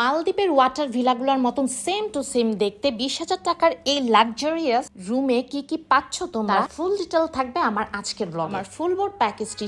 মালদ্বীপের ওয়াটার ভিলাগুলোর মতন same to same দেখতে বিশ হাজার টাকার এই লাক্সারিয়াস রুমে কি কি পাচ্ছ তোমরা? ফুল ডিটেল থাকবে আমার আজকের ব্লগ আমার ফুল বোর্ড প্যাকেজটি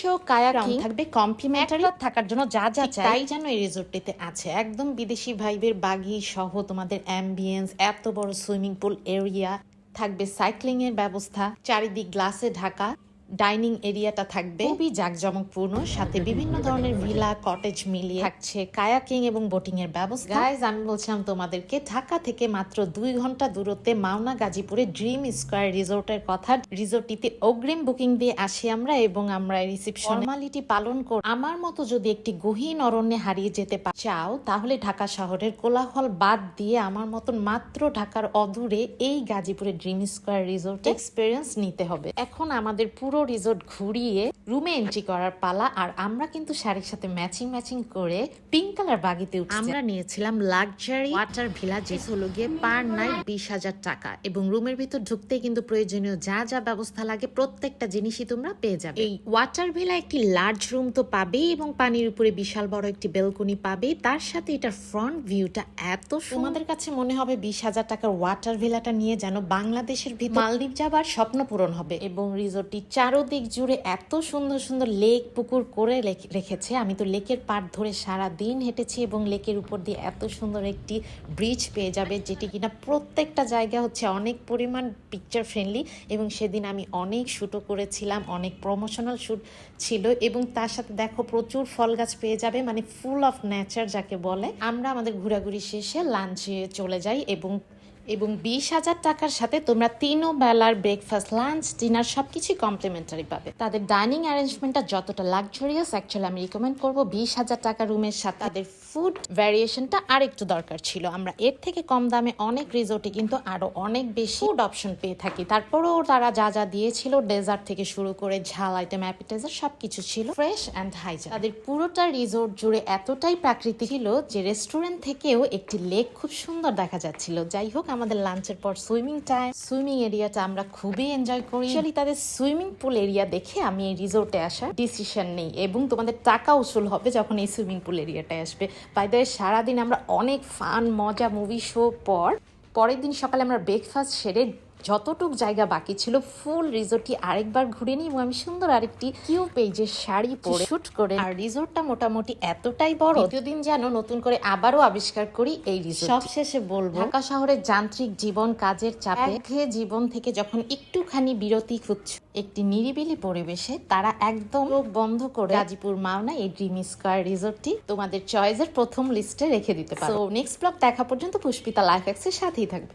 শো কায়াকিং থাকবে কমপ্লিমেন্টারি থাকার জন্য যা যা চাই। তাই যেন এই রিসোর্টটিতে আছে। একদম বিদেশি ভাইবের বাগি সহ তোমাদের অ্যাম্বিয়েন্স এত বড় সুইমিং পুল এরিয়া থাকবে। সাইক্লিং এর ব্যবস্থা চারিদিক গ্লাসে ঢাকা। ডাইনিং এরিয়াটা থাকবে। খুবই জাঁকজমকপূর্ণ সাথে বিভিন্ন ধরনের ভিলা কটেজ মিলিয়ে থাকছে কায়াকিং এবং বোটিং এর ব্যবস্থা। গাইজ আমি বলছিলাম তোমাদেরকে ঢাকা থেকে মাত্র দুই ঘণ্টা দূরত্বে মাওনা গাজীপুরে ড্রিম স্কোয়ার রিসোর্টের কথা। রিসোর্টটিতে অগ্রিম বুকিং দিয়ে আসি আমরা এবং আমরা রিসিপশন ফর্মালিটি পালন কর আমার মতো যদি একটি গহীন অরণ্যে হারিয়ে যেতে চাও তাহলে ঢাকা শহরের কোলাহল বাদ দিয়ে আমার মতন মাত্র ঢাকার অদূরে এই গাজীপুরে ড্রিম স্কোয়ার রিসোর্ট এক্সপিরিয়েন্স নিতে হবে। এখন আমাদের পুরো রিসোর্ট ঘুরিয়ে রুমে এন্ট্রি করার পালা আর আমরা কিন্তু শাড়ির সাথে ম্যাচিং ম্যাচিং করে পিঙ্ক কালার বাগিতে আমরা নিয়েছিলাম লাক্সারি ওয়াটার ভিলা যে হলো গিয়ে পার নাইট বিশ হাজার টাকা এবং রুমের ভিতর ঢুকতে কিন্তু প্রয়োজনীয় যা যা ব্যবস্থা লাগে প্রত্যেকটা জিনিসই তোমরা পেয়ে যাবে। এই ওয়াটার ভিলা একটি লার্জ রুম তো পাবেই এবং পানির উপরে বিশাল বড় একটি বেলকনি পাবে তার সাথে এটার ফ্রন্ট ভিউটা এত তোমাদের কাছে মনে হবে বিশ হাজার টাকার ওয়াটার ভিলাটা নিয়ে যেন বাংলাদেশের ভিতর মালদ্বীপ যাবার স্বপ্ন পূরণ হবে। এবং রিসোর্টটি চারোদিক জুড়ে এত সুন্দর সুন্দর লেক পুকুর করে রেখে- রেখেছে। আমি তো লেকের পাড় ধরে সারা দিন হেঁটেছি এবং লেকের উপর দিয়ে এত সুন্দর একটি ব্রিজ পেয়ে যাবে, যেটি কিনা প্রত্যেকটা জায়গা হচ্ছে অনেক পরিমাণ পিকচার ফ্রেন্ডলি এবং সেদিন আমি অনেক শ্যুটও করেছিলাম, অনেক প্রমোশনাল শ্যুট ছিল এবং তার সাথে দেখো প্রচুর ফল গাছ পেয়ে যাবে মানে ফুল অফ নেচার যাকে বলে। আমরা আমাদের ঘোরাঘুরি শেষে লাঞ্চে চলে যাই এবং এবং বিশ হাজার টাকার সাথে তোমরা তিনও বেলার ব্রেকফাস্ট লাঞ্চ ডিনার সবকিছুই কমপ্লিমেন্টারি পাবে। তাদের ডাইনিং অ্যারেঞ্জমেন্টটা যতটা লাক্সারিয়াস অ্যাকচুয়ালি আমি রিকমেন্ড করব বিশ হাজার টাকা রুমের সাথে। তাদের ফুড ভ্যারিয়েশনটা আর একটু দরকার ছিল। আমরা এর থেকে কম দামে অনেক রিসোর্টে কিন্তু আরও অনেক বেশি ফুড অপশন পেয়ে থাকি। তারপরেও তারা যা যা দিয়েছিল ডেজার্ট থেকে শুরু করে ঝাল আইটেম অ্যাপিটাইজার সব কিছু ছিল ফ্রেশ অ্যান্ড হাইজেন তাদের পুরোটা রিসোর্ট জুড়ে এতটাই প্রাকৃতিক ছিল যে রেস্টুরেন্ট থেকেও একটি লেক খুব সুন্দর দেখা যাচ্ছিল। যাই হোক আমাদের লাঞ্চের পর সুইমিং টাইম সুইমিং এরিয়াটা আমরা খুবই এনজয় করি। Actually, তাদের সুইমিং পুল এরিয়া দেখে আমি এই রিসোর্টে আসার ডিসিশন নেই এবং তোমাদের টাকা উসুল হবে যখন এই সুইমিং পুল এরিয়াটায় আসবে। বাই দ্য সারাদিন আমরা অনেক ফান মজা মুভি শো পর, পরের দিন সকালে আমরা ব্রেকফাস্ট সেরে যতটুক জায়গা বাকি ছিল ফুল রিসোর্টটি আরেকবার ঘুরে নিই এবং আমি সুন্দর আরেকটি কিউ পেজের শাড়ি পরে শুট করে আর রিসোর্টটা মোটামুটি এতটাই বড় দিন যেন নতুন করে আবারও আবিষ্কার করি এই রিসোর্ট সবশেষে বলব ঢাকা শহরের যান্ত্রিক জীবন কাজের চাপে একঘেয়ে জীবন থেকে যখন একটুখানি বিরতি খুঁজছ একটি নিরিবিলি পরিবেশে তারা একদম বন্ধ করে গাজীপুর মাওনা এই ড্রিম স্কোয়ার রিসোর্টটি তোমাদের চয়েসের প্রথম লিস্টে রেখে দিতে পারো। নেক্সট ব্লগ দেখা পর্যন্ত পুষ্পিতা লাইফ এক্সের সাথেই থাকবে।